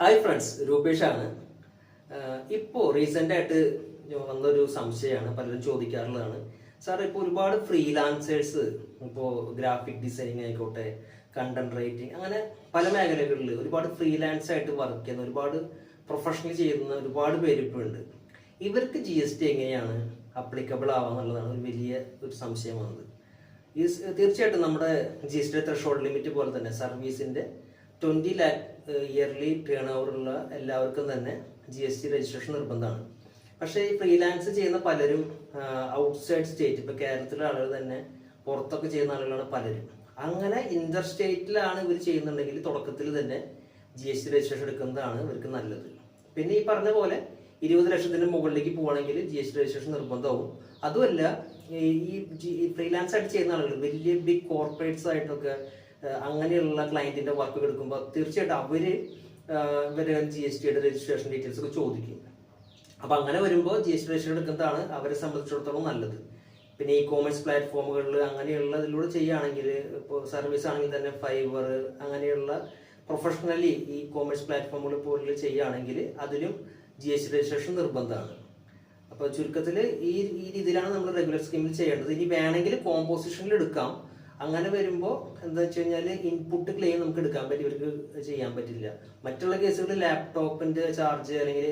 Hi friends രൂപേഷാണ് ഇപ്പോൾ recent ആയിട്ട് വന്നൊരു സംശയമാണ് പലരും ചോദിക്കാറുള്ളതാണ്. സാർ ഇപ്പോൾ ഒരുപാട് ഫ്രീലാൻസേഴ്സ് ഇപ്പോൾ ഗ്രാഫിക് ഡിസൈനിങ് ആയിക്കോട്ടെ കണ്ടന്റ് റൈറ്റിംഗ് അങ്ങനെ പല മേഖലകളിൽ ഒരുപാട് ഫ്രീലാൻസ് ആയിട്ട് വർക്ക് ചെയ്യുന്ന ഒരുപാട് പ്രൊഫഷണൽ ചെയ്യുന്ന ഒരുപാട് പേര് ഇപ്പോൾ ഉണ്ട്. ഇവർക്ക് ജി എസ് ടി എങ്ങനെയാണ് അപ്ലിക്കബിൾ ആവുക എന്നുള്ളതാണ് ഒരു വലിയ ഒരു സംശയമാണത്. ഈ തീർച്ചയായിട്ടും നമ്മുടെ G S T threshold limit പോലെ തന്നെ സർവീസിന്റെ ട്വന്റി ലാക്ക് ഇയർലി ടേൺ ഓവറുള്ള എല്ലാവർക്കും തന്നെ ജി എസ് ടി രജിസ്ട്രേഷൻ നിർബന്ധമാണ്. പക്ഷേ ഈ ഫ്രീലാൻസ് ചെയ്യുന്ന പലരും ഔട്ട്സൈഡ് സ്റ്റേറ്റ് ഇപ്പൊ കേരളത്തിലെ ആളുകൾ തന്നെ പുറത്തൊക്കെ ചെയ്യുന്ന ആളുകളാണ് പലരും. അങ്ങനെ ഇന്റർ സ്റ്റേറ്റിലാണ് ഇവർ ചെയ്യുന്നുണ്ടെങ്കിൽ തുടക്കത്തിൽ തന്നെ ജി എസ് ടി രജിസ്ട്രേഷൻ എടുക്കുന്നതാണ് ഇവർക്ക് നല്ലത്. പിന്നെ ഈ പറഞ്ഞ പോലെ ഇരുപത് ലക്ഷത്തിന് മുകളിലേക്ക് പോകണമെങ്കിൽ ജി എസ് ടി രജിസ്ട്രേഷൻ നിർബന്ധമാവും. അതുമല്ല ഈ ഫ്രീലാൻസ് ആയിട്ട് ചെയ്യുന്ന ആളുകൾ വലിയ ബിഗ് കോർപ്പറേറ്റ്സ് ആയിട്ടൊക്കെ അങ്ങനെയുള്ള ക്ലയന്റിന്റെ വർക്ക് എടുക്കുമ്പോൾ തീർച്ചയായിട്ടും അവർ ആ, ഇവർ ജി എസ് ടിയുടെ രജിസ്ട്രേഷൻ ഡീറ്റെയിൽസ് ഒക്കെ ചോദിക്കും. അപ്പൊ അങ്ങനെ വരുമ്പോൾ ജി എസ് ടി രജിസ്ട്രേഷൻ എടുക്കുന്നതാണ് അവരെ സംബന്ധിച്ചിടത്തോളം നല്ലത്. പിന്നെ ഇ കോമേഴ്സ് പ്ലാറ്റ്ഫോമുകളിൽ അങ്ങനെയുള്ള ഇതിലൂടെ ചെയ്യുകയാണെങ്കിൽ ഇപ്പോൾ സർവീസ് ആണെങ്കിൽ തന്നെ ഫൈബർ അങ്ങനെയുള്ള പ്രൊഫഷണലി ഈ കോമേഴ്സ് പ്ലാറ്റ്ഫോമുകൾ പോലെ ചെയ്യുകയാണെങ്കിൽ അതിലും ജി എസ് ടി രജിസ്ട്രേഷൻ നിർബന്ധമാണ്. അപ്പോൾ ചുരുക്കത്തിൽ ഈ ഈ രീതിയിലാണ് നമ്മൾ റെഗുലർ സ്കീമിൽ ചെയ്യേണ്ടത്. ഇനി വേണമെങ്കിൽ കോമ്പോസിഷനിൽ എടുക്കാം. അങ്ങനെ വരുമ്പോൾ എന്താ വെച്ച് കഴിഞ്ഞാൽ ഇൻപുട്ട് ക്ലെയിം നമുക്ക് എടുക്കാൻ പറ്റും ഇവർക്ക് ചെയ്യാൻ പറ്റില്ല. മറ്റുള്ള കേസുകളിൽ ലാപ്ടോപ്പിന്റെ ചാർജ് അല്ലെങ്കിൽ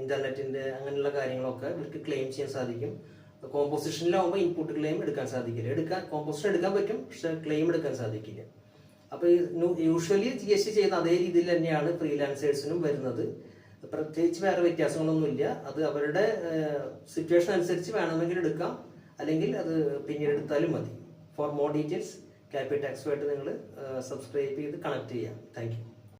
ഇന്റർനെറ്റിന്റെ അങ്ങനെയുള്ള കാര്യങ്ങളൊക്കെ ഇവർക്ക് ക്ലെയിം ചെയ്യാൻ സാധിക്കും. കോമ്പോസിഷനിലാവുമ്പോൾ ഇൻപുട്ട് ക്ലെയിം എടുക്കാൻ സാധിക്കില്ല. എടുക്കാൻ കോമ്പോസിഷൻ എടുക്കാൻ പറ്റും പക്ഷെ ക്ലെയിം എടുക്കാൻ സാധിക്കില്ല. അപ്പോൾ യൂഷ്വലി ജി എസ് ടി ചെയ്യുന്ന അതേ രീതിയിൽ തന്നെയാണ് ഫ്രീലാൻസേഴ്സിനും വരുന്നത്. പ്രത്യേകിച്ച് വേറെ വ്യത്യാസങ്ങളൊന്നുമില്ല. അത് അവരുടെ സിറ്റുവേഷൻ അനുസരിച്ച് വേണമെങ്കിൽ എടുക്കാം. അല്ലെങ്കിൽ അത് പിന്നീട് എടുത്താലും മതി. ഫോർ മോർ ഡീറ്റെയിൽസ് ക്യാപിറ്റൽ ടാക്സുമായിട്ട് നിങ്ങൾ സബ്സ്ക്രൈബ് ചെയ്ത് കണക്ട് ചെയ്യാം. താങ്ക്